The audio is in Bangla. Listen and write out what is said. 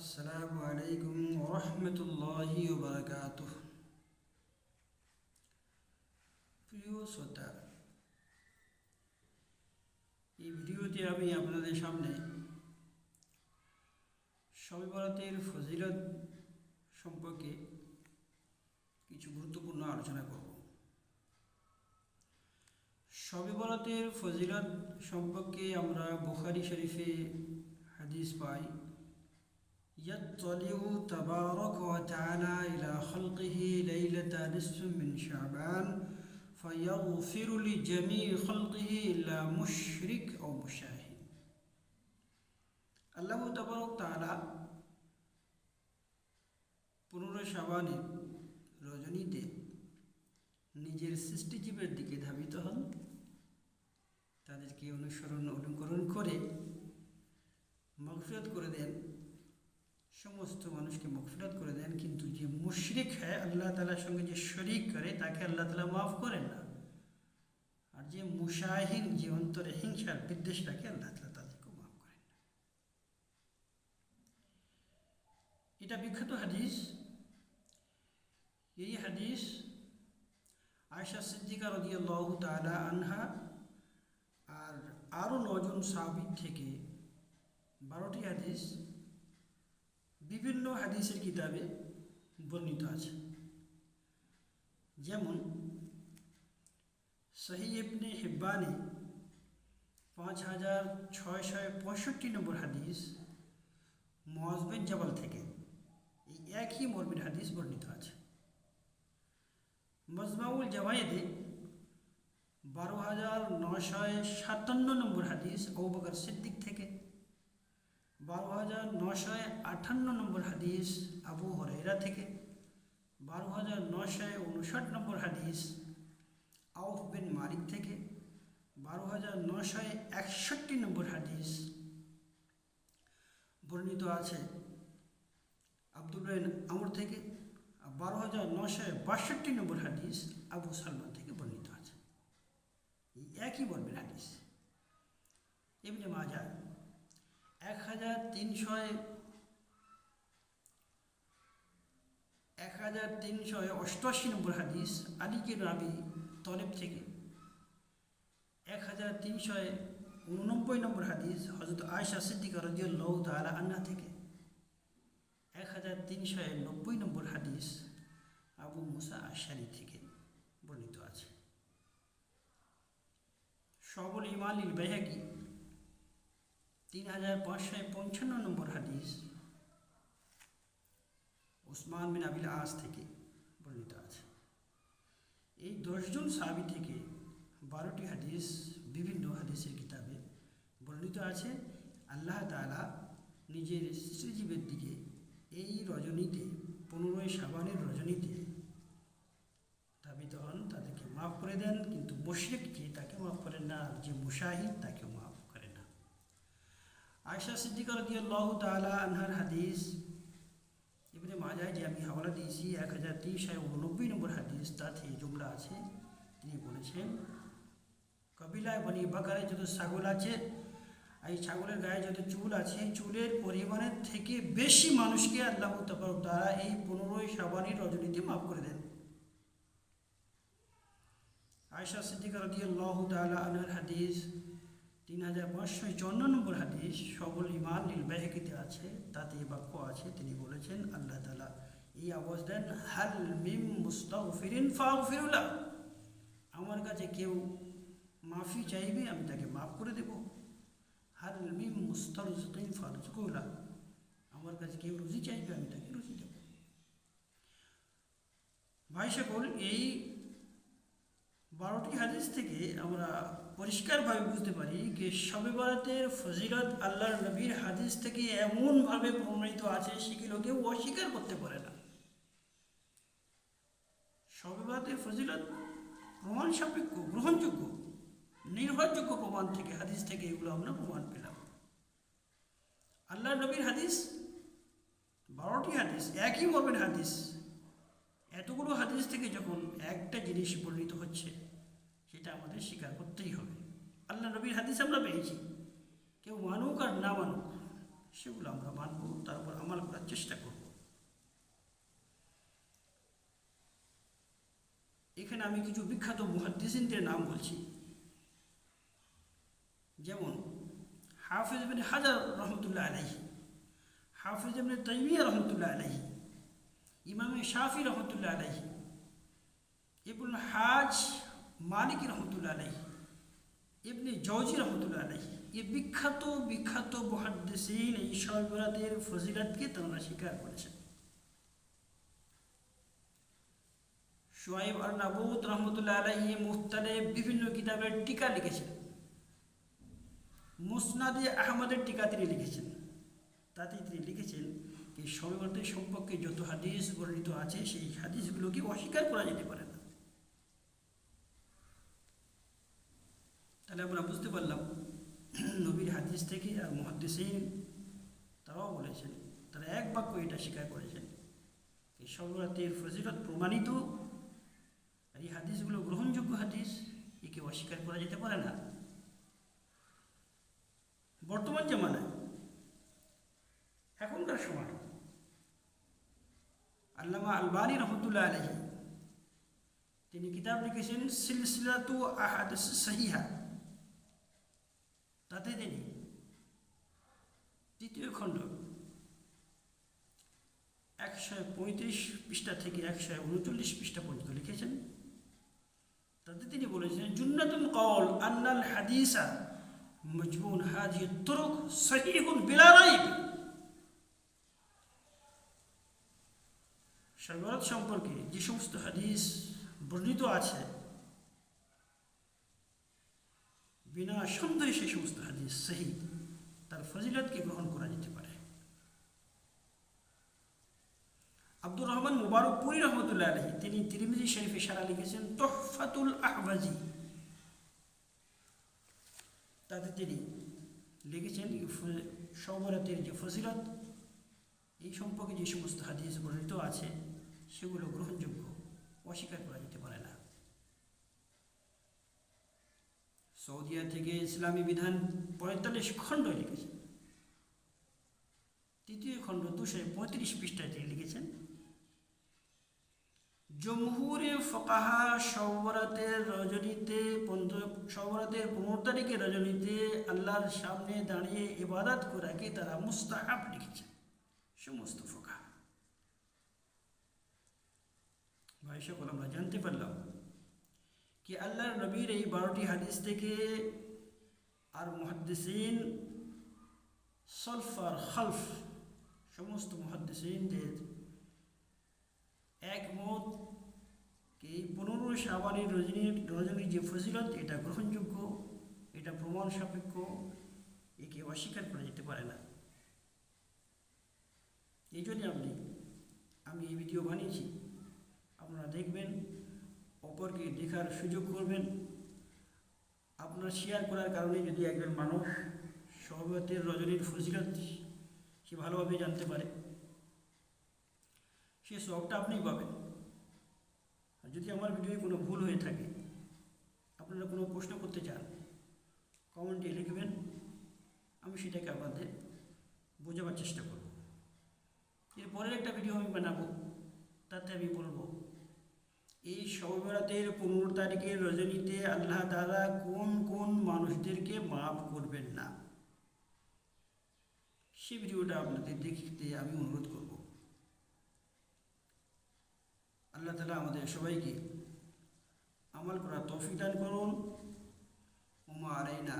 আসসালামু আলাইকুম ওরহমতুল্লাহি বারাকাত প্রিয় শ্রোতা, এই ভিডিওতে আমি আপনাদের সামনে শবে বরাতের ফজিলত সম্পর্কে কিছু গুরুত্বপূর্ণ আলোচনা করব। শবে বরাতের ফজিলত সম্পর্কে আমরা বুখারি শরীফে হাদিস পাই يطلع تبارك وتعالى إلى خلقه ليلة نصف من شعبان فيغفر لجميع خلقه إلا مشرك أو مشاهد আল্লাহ তবরক তাআলা পনেরো শাবানের রজনীতে নিজের সৃষ্টিজীবের দিকে ধাবিত হন তাদেরকে অনুসরণ অনুকরণ করে মগফিরত করে দেন সমস্ত মানুষকে মগফিরত করে দেন, কিন্তু যে মুশরিক হয়, আল্লাহ তালার সঙ্গে যে শরিক করে, তাকে আল্লাহ তালা মাফ করেন না। আর যে মুশাহিন, যে অন্তরে হিংসার বিদ্বেষ রাখে আল্লাহ তালা তাদেরকে মাফ করেন না। এটা বিখ্যাত হাদিস। এই হাদিস আয়সা সিদ্দিকা রদিয়াল্লাহ তালা আনহা আর আরও নজন সাহাবিদ থেকে বারোটি হাদিস বিভিন্ন হাদিসের কিতাবে বর্ণিত আছে। যেমন সহি ইবনে হিব্বানে পাঁচ হাজার ছয়শো পঁয়ষট্টি নম্বর হাদিস মজবেন জবাল থেকে এই একই মর্মের হাদিস বর্ণিত আছে। মজমাউল জামায়েদে বারো হাজার নশয় সাতান্ন নম্বর হাদিস আবুবকর সিদ্দিক থেকে বারো হাজার নশয় আটান্ন নম্বর হাদিস আবু হরেরা থেকে। বারো হাজার নশয় উনষাট নম্বর হাদিস আউফ বিন মালিক থেকে। বারো হাজার নশয় একষট্টি নম্বর হাদিস বর্ণিত আছে আবদুল্লাহ আমর থেকে। বারো হাজার নশয় বাষট্টি নম্বর হাদিস আবু সালমান থেকে বর্ণিত আছে। একই বর্ণের হাদিস। এমনি মাজা এক হাজার তিনশো এক হাজার তিনশো অষ্টআশি নম্বর হাদিস আলিকে রাবি তলেব থেকে। এক হাজার তিনশো উননব্বই নম্বর হাদিস হজরত আয়সা সিদ্দিকা রদিউল্লাহ তালা আন্না থেকে। এক হাজার তিনশো নব্বই নম্বর হাদিস আবু মুসা আশারি থেকে বর্ণিত আছে। সবল ইমালিল বেহাকি তিন হাজার পাঁচশো পঞ্চান্ন নম্বর হাদিস ওসমান বিন আবিল আস থেকে বর্ণিত আছে। এই দশজন সাহাবি থেকে বারোটি হাদিস বিভিন্ন হাদিসের কিতাবে বর্ণিত আছে। আল্লাহ তালা নিজের সৃষ্টিজীবের দিকে এই রজনীতে, পনেরোই সাবানের রজনীতে ধাবিত হন, তাদেরকে মাফ করে দেন, কিন্তু মুশরিককে তাকে মাফ করেন না, যে মুশাহিদ তাকে মাফ আয়সা সিদ্দিকা রদিয়াল্লাহ তালা আনহার হাদিস এবারে মাজায় যে আমি হাওলা দিয়েছি, এক হাজার তিনশো উননব্বই নম্বর হাদিস, তাতে জুমলা আছে। তিনি বলেছেন, কবিলায় বনি বাকারে যত ছাগল আছে, এই ছাগলের গায়ে যত চুল আছে চুলের পরিমাণের থেকে বেশি মানুষকে আল্লাহ তবরক তারা এই পনেরোই সাবানের রজনীতে মাফ করে দেন। আয়সা সিদ্দিকা রদিয়াল্লাহ তালা আনহার হাদিস তিন হাজার পাঁচশো চুয়ান্ন নম্বর হাদিস সবল ইমান নীল আছে, তাতে বাক্য আছে, তিনি বলেছেন, আল্লাহ তালা এই আওয়াজ দেন, হাল মিম মুস্তাগফিরিন ফাগফিরুল্লাহ আমার কাছে কেউ মাফি চাইবে, আমি তাকে মাফ করে দেব। হাল মিম মুস্তারজিকিন ফারজকুল্লাহ আমার কাছে কেউ রুজি চাইবে, আমি তাকে রুজি দেব। ভাই সকল, এই বারোটি হাদিস থেকে আমরা পরিষ্কারভাবে বুঝতে পারি যে শবে বরাতের ফজিলত আল্লাহর নবীর হাদিস থেকে এমনভাবে প্রমাণিত আছে সেগুলো কেউ অস্বীকার করতে পারে না। শবে বরাতের ফজিলত প্রমাণ সাপেক্ষ গ্রহণযোগ্য, নির্ভরযোগ্য প্রমাণ থেকে, হাদিস থেকে এগুলো আমরা প্রমাণ পেলাম। আল্লাহ নবীর হাদিস, বারোটি হাদিস, একই মর্মের হাদিস, এতগুলো হাদিস থেকে যখন একটা জিনিস বর্ণিত হচ্ছে সেটা আমাদের স্বীকার করতেই হবে। আল্লাহ নবীর হাদিস আমরা পেয়েছি। কেউ মানুক আর না মানুক, সেগুলো আমরা মানব তারপর আমাল করার চেষ্টা করব। এখানে আমি কিছু বিখ্যাত মুহাদ্দিসিনদের নাম বলছি। যেমন হাফিজ বিন হাজার রহমতুল্লাহ আলাইহি, হাফিজ ইবনে তাইমিয়া রহমতুল্লাহ আলাইহি, ইমামে শাফি রহমতুল্লাহ আলাইহি ইবুল হাজ মালিক রহমতুল্লাহ আলাইহি, ইবনে জৌজি রহমতুল্লাহ আলাইহি এ বিখ্যাত বিখ্যাত মুহাদ্দিসিন এই সর্বরাতের ফজিলাতকে তারা স্বীকার করেছেন। সোয়াইব আর নাবুদ রহমতুল্লাহ আলাইহি মুফতারে বিভিন্ন কিতাবের টিকা লিখেছেন। মুসনাদে আহমদের টিকা তিনি লিখেছেন। তাতে তিনি লিখেছেন এই সর্বরাতের সম্পর্কে যত হাদিস বর্ণিত আছে, সেই হাদিসগুলোকে অস্বীকার করা যেতে পারে না তাহলে আমরা বুঝতে পারলাম। নবীর হাদিস থেকে আর মহাদ্দেসিন তারাও বলেছেন, তারা এক বাক্য এটা স্বীকার করেছেন এই সর্বরাতের ফজিলত প্রমাণিত আর এই হাদিসগুলো গ্রহণযোগ্য হাদিস, একে অস্বীকার করা যেতে পারে না। বর্তমান জামানায় এখনকার সময় আল্লামা আলবানী রহমতুল্লাহ আলহী তিনি কিতাব লিখেছেন, সিলসিলাতু আহাদিস সহিহা। তাতে তিনি তৃতীয় খণ্ড একশো পঁয়ত্রিশ পৃষ্ঠা থেকে একশো উনচল্লিশ পৃষ্ঠা পর্যন্ত লিখেছেন। তাতে তিনি বলেছেন, জুন্নাতুল কওল আন্নাল হাদিসা মজবুন হাজি তুরুক সহিহুন বিলা রাইব। সর্বরত সম্পর্কে যে সমস্ত হাদিস বর্ণিত আছে বিনা সন্দেহে সেই সমস্ত হাদিস সহি তার ফজিলতকে গ্রহণ করা যেতে পারে। আব্দুর রহমান মুবারক পুরী রহমতুল্লাহ আলহী তিনি তিরিমিজি শরীফে সারা লিখেছেন, তোহফাতুল আহবাজি তাতে তিনি লিখেছেন সবরাতের যে ফজিলত, এই সম্পর্কে যে সমস্ত হাদিস বর্ণিত আছে, সেগুলো গ্রহণযোগ্য, অস্বীকার করা যেতে পারে না সৌদিয়া থেকে ইসলামী বিধান পঁয়তাল্লিশ খণ্ড লিখেছেন। তৃতীয় খণ্ড দুশো পঁয়ত্রিশ পৃষ্ঠায় তিনি লিখেছেন, জমহুরে ফকাহা সবরাতের রজনীতে সবরাতের পনেরো তারিখের রজনীতে আল্লাহর সামনে দাঁড়িয়ে ইবাদত করাকে তারা মুস্তাহাব লিখেছেন? সমস্ত ফোকা ভাই, সকল আমরা জানতে পারলাম কি আল্লাহর নবীর এই বারোটি হাদিস থেকে আর মহাদ্দিসিন সলফার খালফ সমস্ত মহাদ্দিসিনদের একমত এই পনেরো সাবানের রজনীর রজনীর যে ফজিলত এটা গ্রহণযোগ্য এটা প্রমাণ সাপেক্ষ একে অস্বীকার করা যেতে পারে না এই জন্যে আপনি আমি এই ভিডিও বানিয়েছি আপনারা দেখবেন অপরকে দেখার সুযোগ করবেন। আপনার শেয়ার করার কারণে যদি একজন মানুষ সহবতের রজনীর ফজিলত সে ভালোভাবে জানতে পারে, সে সবটা আপনিই পাবেন। আর যদি আমার ভিডিওয়ে কোনো ভুল হয়ে থাকে, আপনারা কোনো প্রশ্ন করতে চান কমেন্টে লিখবেন, আমি সেটাকে আপনাদের বোঝাবার চেষ্টা করব। এর পরের একটা ভিডিও আমি বানাবো, তাতে আমি বলব এই সবেরাতের পনেরো তারিখের রজনীতে আল্লাহ তালা কোন কোন মানুষদেরকে মাফ করবেন না? সে ভিডিওটা আপনাদের দেখতে আমি অনুরোধ করব। আল্লাহ তালা আমাদের সবাইকে আমাল করার তৌফিক দান করুন। উমা আলাইনা